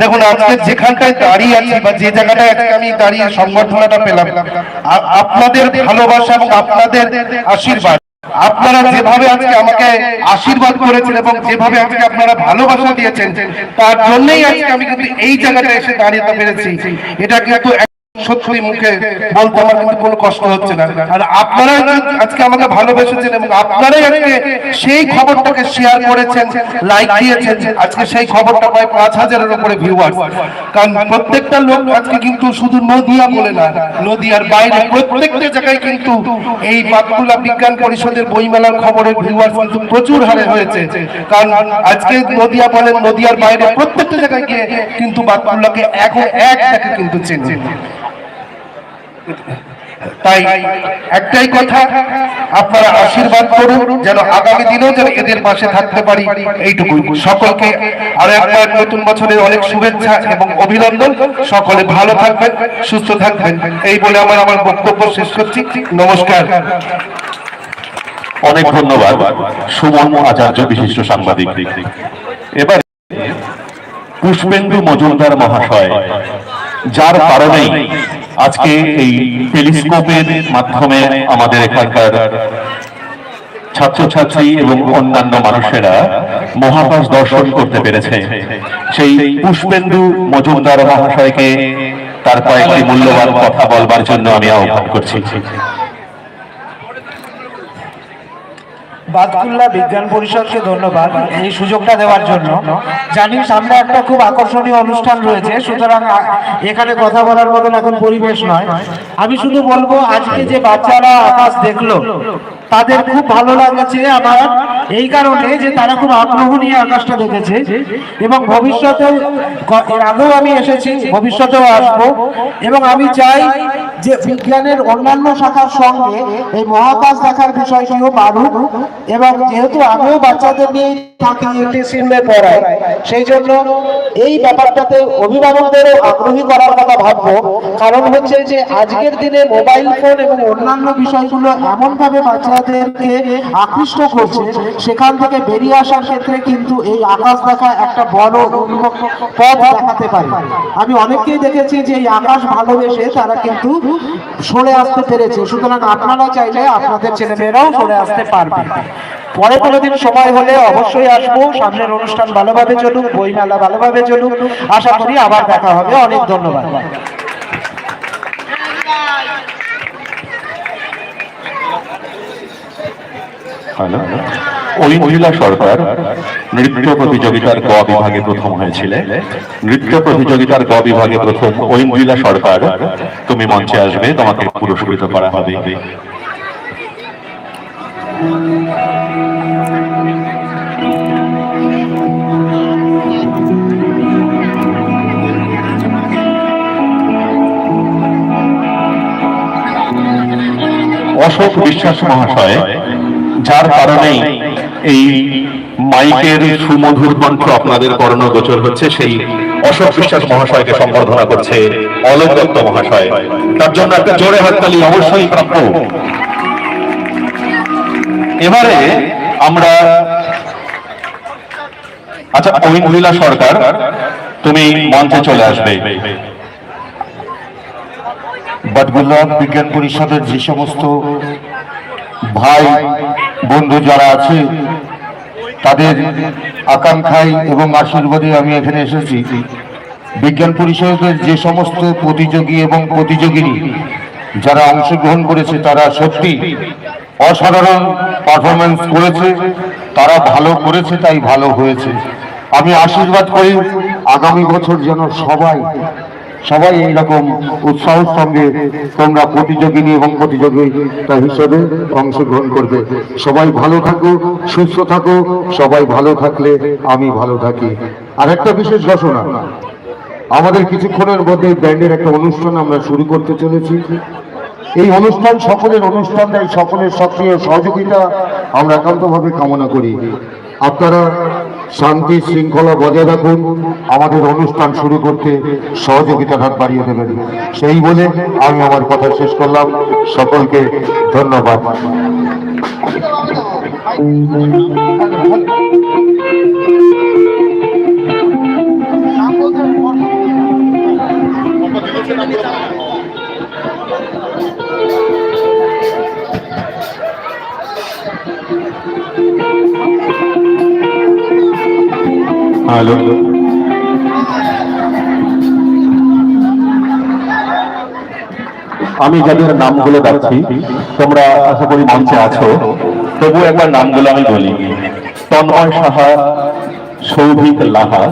দেখুন, আজকে যেখানটায় দাঁড়িয়ে আছি বা যে জায়গাটায় আজকে আমি দাঁড়িয়ে সংবর্ধনাটা পেলাম আপনাদের ভালোবাসা এবং আপনাদের আশীর্বাদ। আপনারা যেভাবে আজকে আমাকে আশীর্বাদ করেছেন এবং যেভাবে আজকে আপনারা ভালোবাসা দিয়েছেন, তার জন্যই আজকে আমি কিন্তু এই জায়গাটা এসে দাঁড়িয়ে পেরেছি। এটা কিন্তু সত্যি মুখে বলতে আমার কোনো কষ্ট হচ্ছে না। আর আপনারা আজকে আমাকে ভালোবেসেছেন এবং আপনারাই আজকে সেই খবরটাকে শেয়ার করেছেন লাইক দিয়েছেন। আজকে সেই খবরটা প্রায় পাঁচ হাজারের উপরে কারণ প্রত্যেকটা লোক আজকে কিন্তু শুধু নদিয়া বলে না, নদিয়ার বাইরে প্রত্যেকটা জায়গায় কিন্তু এই বিজ্ঞান পরিষদের বইমেলার খবরের ভিউয়ার্স কিন্তু প্রচুর হারে হয়েছে। কারণ আজকে নদিয়া বলেন, নদিয়ার বাইরে প্রত্যেকটা জায়গায় গিয়ে কিন্তু বাতকুল্লাকে এখন এক দেখে কিন্তু চেনে তাই একটাই কথা, আপনারা আশীর্বাদ করুন, যেন আগামী দিনেও যেন এদের পাশে থাকতে পারি এইটুকু সকলকে আরও একবার নতুন বছরের অনেক শুভেচ্ছা এবং অভিনন্দন। সকলে ভালো থাকবেন, সুস্থ থাকবেন। এই বলে আমার আমার বক্তব্য শেষ করছি। নমস্কার। অনেক ধন্যবাদ, সুমন আচার্য বিশিষ্ট সাংবাদিক। এবার পুষ্পেন্দু মজুমদার মহাশয়, যার কারণেই আজকে এই টেলিস্কোপের মাধ্যমে আমাদের এখানকার ছাত্রছাত্রী এবং অন্যান্য মানুষেরা মহাকাশ দর্শন করতে পেরেছে। সেই পুষ্পেন্দু মজুমদার মহাশয়কে তার কয়েকটি মূল্যবান কথা বলবার জন্য আমি আহ্বান করছি। বাদকুল্লা বিজ্ঞান পরিষদকে ধন্যবাদ এই সুযোগটা দেওয়ার জন্য। জানি সামনে একটা খুব আকর্ষণীয় অনুষ্ঠান রয়েছে, সুতরাং এখানে কথা বলার মতন এখন পরিবেশ নয়। আমি শুধু বলব, আজকে যে বাচ্চারা আকাশ দেখল তাদের খুব ভালো লাগছে আমার। এই কারণে যে তারা খুব আগ্রহ নিয়ে আকাশটা দেখেছে। এবং ভবিষ্যতে এর আগেও আমি এসেছি, ভবিষ্যতেও আসব। এবং আমি চাই যে বিজ্ঞানের অন্যান্য শাখার সঙ্গে এই মহাকাশ দেখার বিষয়টিও বাড়ুক। এবং যেহেতু আমিও বাচ্চাদের নিয়ে থাকি পড়াই সেই জন্য এই ব্যাপারটাতে অভিভাবকদেরও আগ্রহী করার কথা ভাববো। কারণ হচ্ছে যে, আজকের দিনে মোবাইল ফোন এবং অন্যান্য বিষয়গুলো এমনভাবে বাচ্চাদেরকে আকৃষ্ট করছে। সেখান থেকে বেরিয়ে আসার ক্ষেত্রে কিন্তু এই আকাশ দেখা একটা বড় পথ দেখাতে পারে। আমি অনেককেই দেখেছি যে এই আকাশ ভালোবেসে তারা কিন্তু সরে আসতে পেরেছে। সুতরাং আপনারা চাইলে আপনাদের ছেলেমেয়েরাও সরে আসতে পারবে। পরে কোনোদিন সময় হলে অবশ্যই আসব। সামনের অনুষ্ঠান ভালোভাবে চলুক, বইমেলা ভালোভাবে চলুক। আশা করি আবার দেখা হবে। অনেক ধন্যবাদ। ওই মহিলা সরকার নৃত্য প্রতিযোগিতার ক বিভাগে প্রথম হয়েছিল নৃত্য প্রতিযোগিতার ক বিভাগে প্রথম মহিলা সরকার। তুমি মঞ্চে আসবে, তোমাকে পুরস্কৃত করা হবে। অশোক বিশ্বাস মহাশয় যার কারণেই এই মাইকের সুমধুর কণ্ঠ আপনাদের কর্ণগোচর হচ্ছে। সেই অশোক বিশ্বাস মহাশয়কে সম্বর্ধনা করছে অলোক দত্ত মহাশয়। তার জন্য একটা জোরে হাততালি অবশ্যই প্রাপ্য। এবারে আমরা আচ্ছা ওই মহিলা সরকার, তুমি মঞ্চে চলে আসবে। বাটগুলা বিজ্ঞান পরিষদের যে সমস্ত ভাই বন্ধু যারা আছে, তাদের আকাঙ্ক্ষায় এবং আশীর্বাদে আমি এখানে এসেছি। বিজ্ঞান পরিষদের যে সমস্ত প্রতিযোগী এবং প্রতিযোগিনী যারা অংশগ্রহণ করেছে, তারা সত্যি অসাধারণ পারফরমেন্স করেছে। তারা ভালো করেছে, তাই ভালো হয়েছে। আমি আশীর্বাদ করি, আগামী বছর যেন সবাই সবাই এইরকম উৎসাহের সঙ্গে তোমরা প্রতিযোগিনী এবং প্রতিযোগিতা হিসেবে অংশগ্রহণ করবে। সবাই ভালো থাকো, সুস্থ থাকো, সবাই ভালো থাকলে আমি ভালো থাকি। আর একটা বিশেষ ঘোষণা, আমাদের কিছুক্ষণের মধ্যে ব্যান্ডের একটা অনুষ্ঠান আমরা শুরু করতে চলেছি। এই অনুষ্ঠান সকলের অনুষ্ঠান তাই সকলের সক্রিয় সহযোগিতা আমরা একান্তভাবে কামনা করি। আপনারা শান্তি শৃঙ্খলা বজায় রাখুন। আমাদের অনুষ্ঠান শুরু করতে সহযোগিতার হাত বাড়িয়ে দেবেন। সেই বলে আমি আমার কথা শেষ করলাম। সকলকে ধন্যবাদ। হ্যালো আমি যাদের নামগুলো ডাকছি তোমরা আশা করি মঞ্চে আছো। তবু একবার নামগুলো আমি বলি। তন্ময় সাহা, সৌভিক লাহা,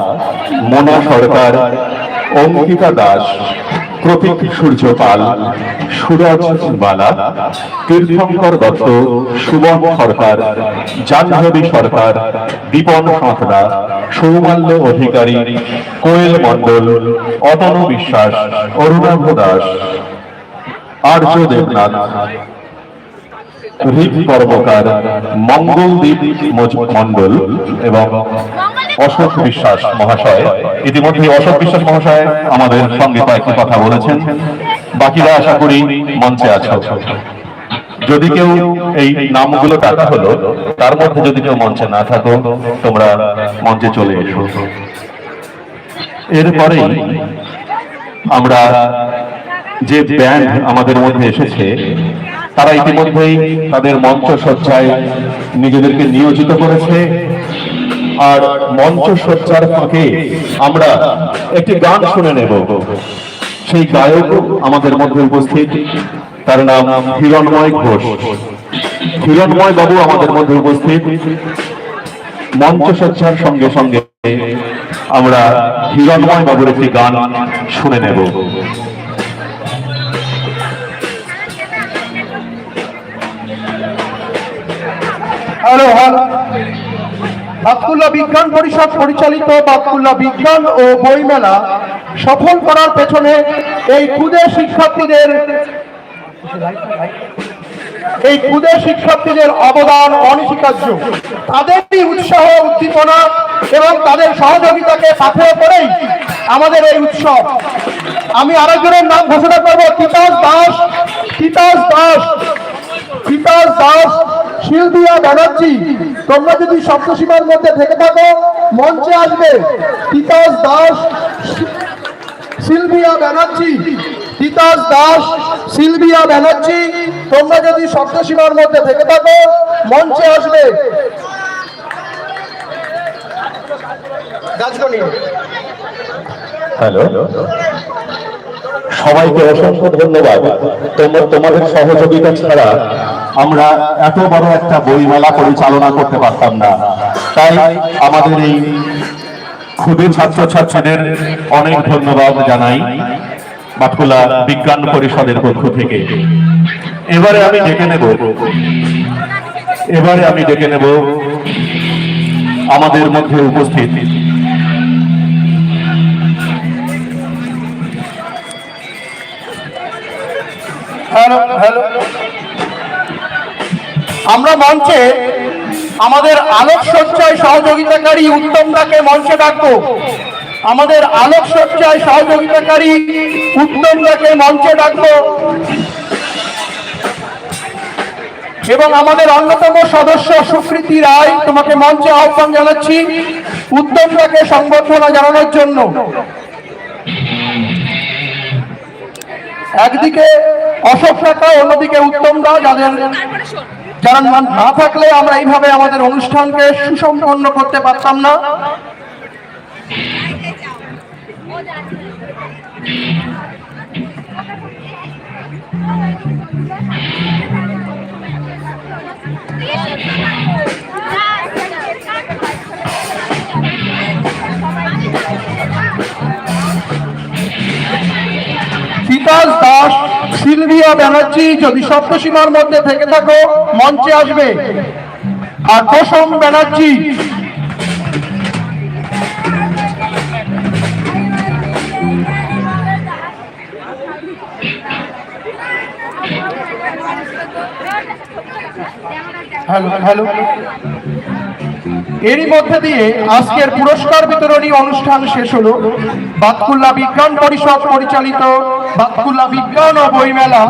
মোনা সরকার, অঙ্কিতা দাস প্রতীক সূর্য পাল সুরজ বালা, তীর্থঙ্কর দত্ত সুমন সরকার, জাহ্নবী সরকার দীপন সাঁতরা, সৌমাল্য অধিকারী, কোয়েল মণ্ডল, অতনু বিশ্বাস, অরুণাভ দাস, আর্য দেবনাথ হৃদ কর্মকার মঙ্গলদীপ মজ- মণ্ডল এবং অশোক বিশ্বাস মহাশয়। ইতিমধ্যে অশোক বিশ্বাস মহাশয় আমাদের সঙ্গে কয়েকটি কথা বলেছেন। বাকিরা আশা করি মঞ্চে আছে। যদি কেউ এই নামগুলো ডাকা হলো, তার মধ্যে যদি কেউ মঞ্চে না থাকো, তোমরা মঞ্চে চলে এসো। এরপরেই আমরা যে ব্যান্ড আমাদের মধ্যে এসেছে, তারা ইতিমধ্যেই তাদের মঞ্চ সজ্জায় নিজেদেরকে নিয়োজিত করেছে। আর মঞ্চ সজ্জার ফাঁকে আমরা একটি গান শুনে নেব। সেই গায়ক আমাদের মধ্যে উপস্থিত। তার নাম হিরণময় ঘোষ। হিরণময় বাবু আমাদের মধ্যে উপস্থিত। মঞ্চ সজ্জার সঙ্গে সঙ্গে আমরা হিরণময় বাবুর একটি গান শুনে নেব। হ্যালো হ্যালো বাকুল্লা বিজ্ঞান পরিষদ পরিচালিত বাকুল্লা বিজ্ঞান ও বইমেলা সফল করার পেছনে এই ক্ষুদে শিক্ষার্থীদের এই ক্ষুদে শিক্ষার্থীদের অবদান অনস্বীকার্য। তাদেরই উৎসাহ, উদ্দীপনা এবং তাদের সহযোগিতাকে পাথেয় করেই আমাদের এই উৎসব। আমি আরেকজনের নাম ঘোষণা করব, তিতাস দাস তিতাস দাস বিকাশ দাস, শিলদিয়া ব্যানার্জি। তোমরা যদি সপ্তসীমার মধ্যে থেকে থাকো, মঞ্চে আসবে তিতাস দাস, সিলভিয়া ব্যানার্জি। তিতাস দাস, সিলভিয়া ব্যানার্জি, তোমরা যদি সপ্তসীমার মধ্যে থেকে থাকো, মঞ্চে আসবে হ্যালো। সবাইকে অসংখ্য ধন্যবাদ। তোমাদের সহযোগিতা ছাড়া আমরা এত বড় একটা বই বইমেলা পরিচালনা করতে পারতাম না। তাই আমাদের এই ক্ষুদে ছাত্রছাত্রীদের অনেক ধন্যবাদ জানাই বাটকুলা বিজ্ঞান পরিষদের পক্ষ থেকে। এবারে আমি ডেকে নেব। এবারে আমি ডেকে নেব আমাদের মধ্যে উপস্থিত। Hello hello. আমরা মঞ্চে আমাদের আলোক সজ্জায় সহযোগিতাকারী উত্তমদাকে মঞ্চে ডাকবো। আমাদের আলোক সজ্জায় সহযোগিতাকারী উত্তমদাকে মঞ্চে ডাকবো। এবং আমাদের অন্যতম সদস্য সুকৃতি রায়, তোমাকে মঞ্চে আহ্বান জানাচ্ছি উত্তমদাকে সংবর্ধনা জানানোর জন্য। একদিকে অশোক শাখা অন্যদিকে উত্তম দা যাদের না- না থাকলে আমরা এইভাবে আমাদের অনুষ্ঠানকে সুসম্পন্ন করতে পারতাম না। বিকাশ দাস সিলভিয়া ব্যানার্জি, যদি সপ্তসীমার মধ্যে থেকে থাকো, মঞ্চে আসবে। আর প্রসম ব্যানার্জি। হ্যালো হ্যালো এরই মধ্যে দিয়ে আজকের পুরস্কার বিতরণী অনুষ্ঠান শেষ হলো। বাতকুল্লা বিজ্ঞান পরিষদ পরিচালিত বাতকুল্লা বিজ্ঞান ও বইমেলা।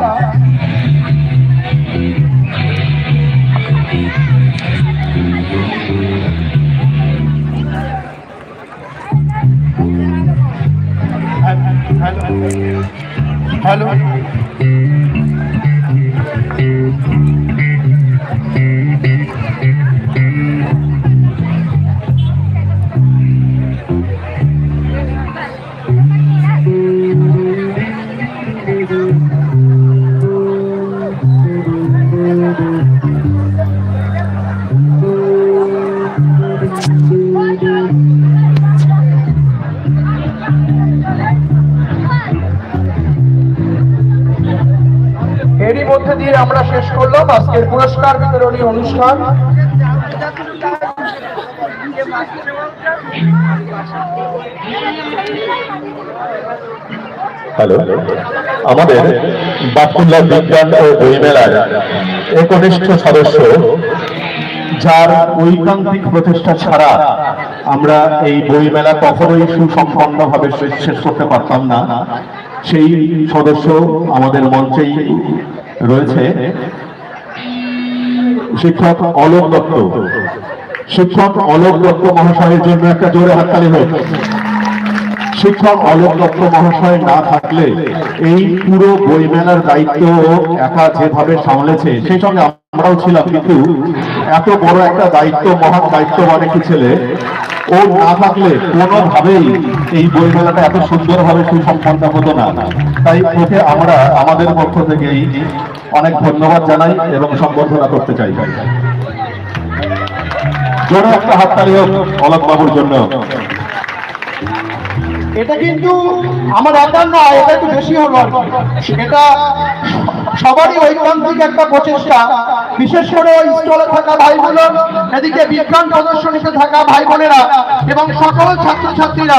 হ্যালো। মধ্যে আমরা শেষ করলাম। আজকের পুরস্কার বিতরণী অনুষ্ঠান। হ্যালো, আমাদের বাপুল্লা বিজ্ঞান ও বইমেলার একনিষ্ঠ সদস্য যার ঐকান্তিক প্রচেষ্টা ছাড়া আমরা এই বইমেলা কখনোই সুসম্পন্নভাবে শেষ- শেষ করতে পারতাম না। সেই সদস্য আমাদের মঞ্চেই রয়েছে শিক্ষক অলোক দত্ত। শিক্ষক অলোক দত্ত মহাশয়ের জন্য একটা জোরে হাততালি হোক। শিক্ষক অলোক দত্ত মহাশয় না থাকলে এই পুরো বইমেলার দায়িত্ব ও একা যেভাবে সামলেছে, সেই সঙ্গে আমরাও ছিলাম, কিন্তু এত বড় একটা দায়িত্ব, মহান দায়িত্ববান একটি ছেলে, ও না থাকলে কোনোভাবেই এই বইমেলাটা এত সুন্দরভাবে সুসম্পন্ন হতো না। তাই ওকে আমরা আমাদের পক্ষ থেকেই অনেক ধন্যবাদ জানাই এবং সম্বর্ধনা করতে চাই। জোরে একটা হাততালি হোক অলোক বাবুর জন্য। এটা কিন্তু আমার একার নয় এটা একটু বেশি হলো। এটা সবারই ঐকান্তিক একটা প্রচেষ্টা। বিশেষ করে ওই স্টলে থাকা ভাইগুলো এদিকে বিজ্ঞান প্রদর্শনীতে থাকা ভাই বোনেরা এবং সকল ছাত্রছাত্রীরা,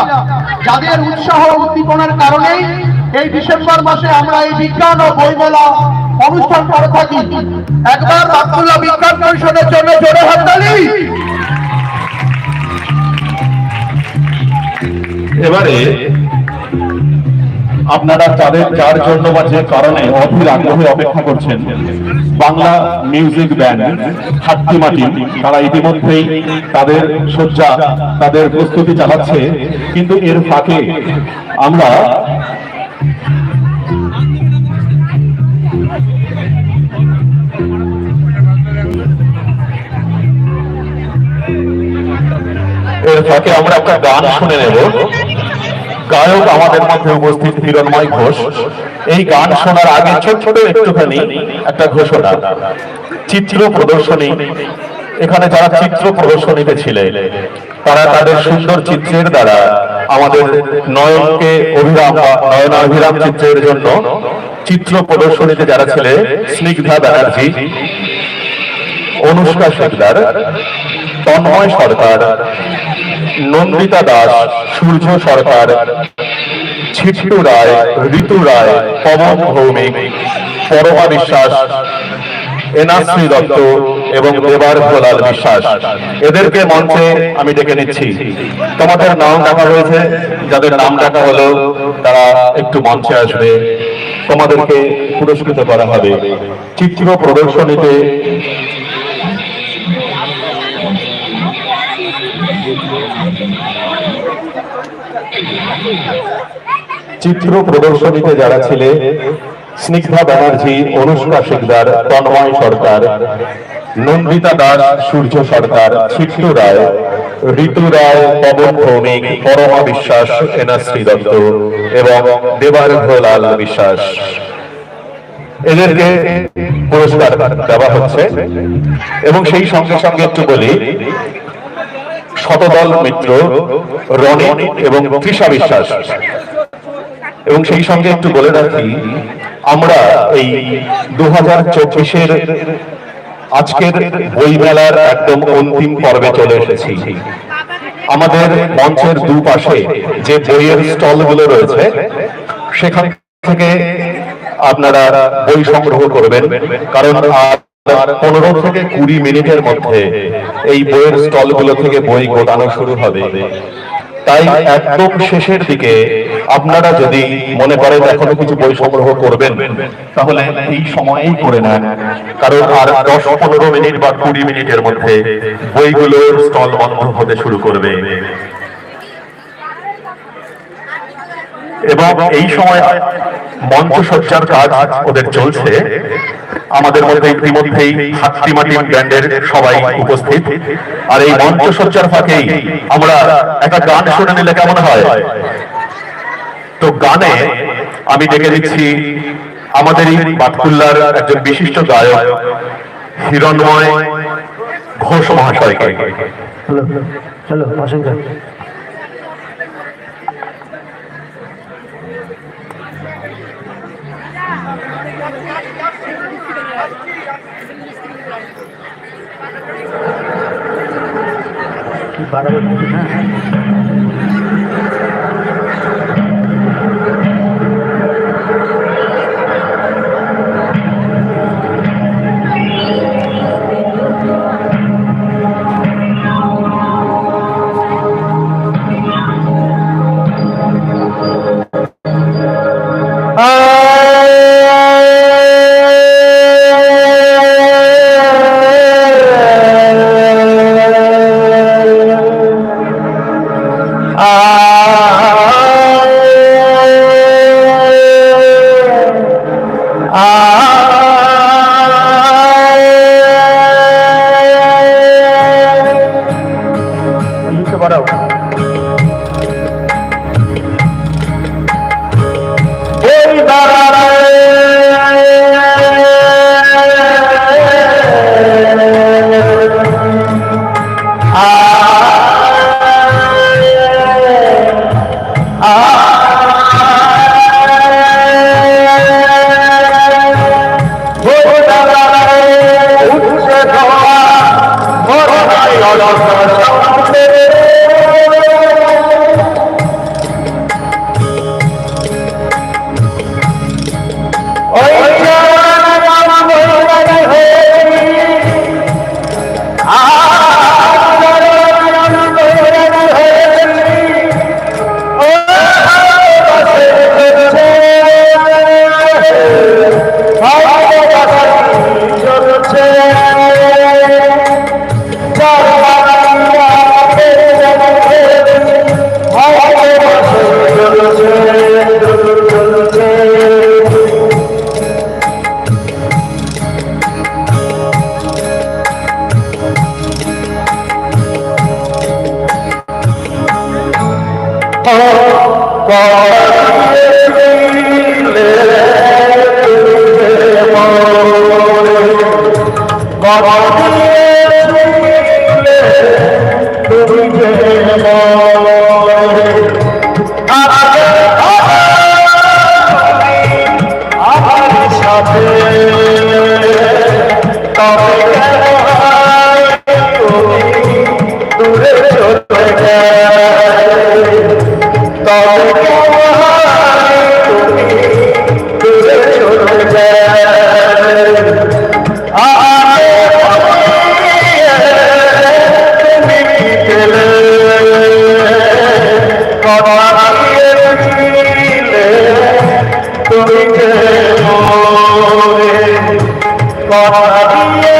যাদের উৎসাহ উদ্দীপনার কারণেই এই ডিসেম্বর মাসে আমরা এই বিজ্ঞান ও বইমেলা অনুষ্ঠান করে থাকি। একবার বিজ্ঞান পরিষদের জন্য জোরে হাততালি। এবারে আপনারা তাদের যার জন্য বা যে কারণে অধীর আগ্রহে অপেক্ষা করছেন, বাংলা মিউজিক ব্যান্ড, হাট্টিমাটি, তারা ইতিমধ্যেই তাদের শয্যা, তাদের প্রস্তুতি চালাচ্ছে। কিন্তু এর ফাঁকে আমরা এর ফাঁকে আমরা একটা গান শুনে নেব। গায়ক আমাদের মধ্যে উপস্থিত হিরণময় ঘোষ। এই গান শোনার আগে ছোট ছোট একটুখানি একটা ঘোষণা। চিত্র প্রদর্শনী। এখানে যারা চিত্র প্রদর্শনীতে ছিলেন, তারা তাদের সুন্দর চিত্রের দ্বারা আমাদের নয়নকে অভিরাম বা নয়নাভিরাম চিত্রের জন্য চিত্র প্রদর্শনীতে যারা ছিলেন, স্নিগ্ধা ব্যানার্জি, অনুষ্কা শিকদার, তন্ময় সরকার নন্দিতা দাস, সূর্য সরকার, ছিট্টু রায়, ঋতু রায়, পবন ভৌমিক, পরমা বিশ্বাস এনাশ্রী দত্ত এবং দেবার ভোলাল বিশ্বাস। এদেরকে মঞ্চে আমি ডেকে নিচ্ছি। তোমাদের নাম ডাকা হয়েছে। যাদের নাম ডাকা হলো, তারা একটু মঞ্চে আসবে। তোমাদেরকে পুরস্কৃত করা হবে। চিত্র প্রদর্শনীতে চিত্র প্রদর্শনীতে যারা ছিলেন, স্নিগ্ধা ব্যানার্জি, অনুষ্কা শিকদার, তন্ময় সরকার, নন্দিতা দাস, সূর্য সরকার ছিট্টু রায়, ঋতু রায়, পবন ভৌমিক, পরমা বিশ্বাস এনাশ্রী দত্ত এবং দেবারঘ্রলাল বিশ্বাস। এদেরকে পুরস্কার দেওয়া হচ্ছে। এবং সেই সঙ্গে সঙ্গে একটু বলি শতদল মিত্র রনি এবং তৃষা বিশ্বাস। এবং সেই সঙ্গে একটু বলে রাখি, আমরা এই দু হাজার চব্বিশের আজকের বইমেলার একদম অন্তিম পর্বে চলে এসেছি। আমাদের মঞ্চের দুপাশে যে বইয়ের স্টলগুলো রয়েছে, সেখান থেকে আপনারা বই সংগ্রহ করবেন। কারণ আর পনেরো থেকে কুড়ি মিনিটের মধ্যে এই বইয়ের স্টলগুলো থেকে বই গোটানো শুরু হবে। তাই একদম শেষের দিকে আপনারা যদি মনে করেন এখনও কিছু বই সংগ্রহ করবেন, তাহলে এই সময়েই করে নেন। কারণ আর দশ, পনেরো মিনিট বা কুড়ি মিনিটের মধ্যে বইগুলোর স্টল বন্ধ হতে শুরু করবে। এবং এই সময় মঞ্চসজ্জার কাজ ওদের চলছে আমাদের মধ্যে ইতিমধ্যেই হাত্তিমাটি ব্যান্ডের সবাই উপস্থিত আর এই মঞ্চসজ্জার ফাঁকেই আমরা একটা গান শুনে নিলে কেমন হয় তো গানে আমি ডেকে দিচ্ছি আমাদেরই বাতকুল্লার একজন বিশিষ্ট গায়ক হিরণময় ঘোষ মহাশয়কে চলো চলো অসংখ্য பரவ তুমি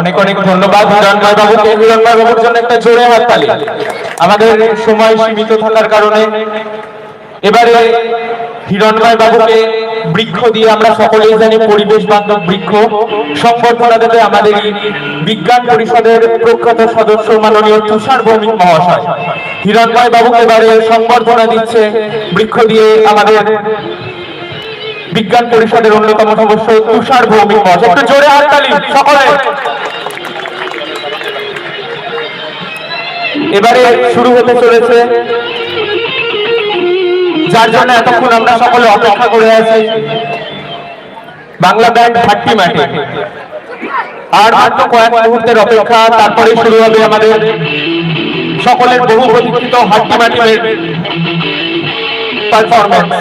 অনেক অনেক ধন্যবাদ। হিরণময় বাবুকে হিরণময় বাবুর জন্য একটা জোরে হাততালি। আমাদের সময় সীমিত থাকার কারণে এবারে হিরণময় বাবুকে বৃক্ষ দিয়ে আমরা সকলেই জানি পরিবেশ বান্ধব বৃক্ষ। সংবর্ধনা দেবে আমাদের বিজ্ঞান পরিষদের প্রখ্যাত সদস্য মাননীয় তুষার ভৌমিক মহাশয়। হিরণময় বাবুকে এবারে সংবর্ধনা দিচ্ছে বৃক্ষ দিয়ে আমাদের বিজ্ঞান পরিষদের অন্যতম সদস্য তুষার ভৌমিক মহাশয়। একটু জোরে হাততালি, সকলে। এবারে শুরু হতে চলেছে। যার জন্য এতক্ষণ আমরা সকলে অপেক্ষা করে আছি। বাংলা ব্যান্ড থার্টি মাঠে। আর মাত্র কয়েক মুহূর্তের অপেক্ষা তারপরে শুরু হবে আমাদের সকলের বহু প্রতীক্ষিত হাট্টি মাটিমের পারফরমেন্স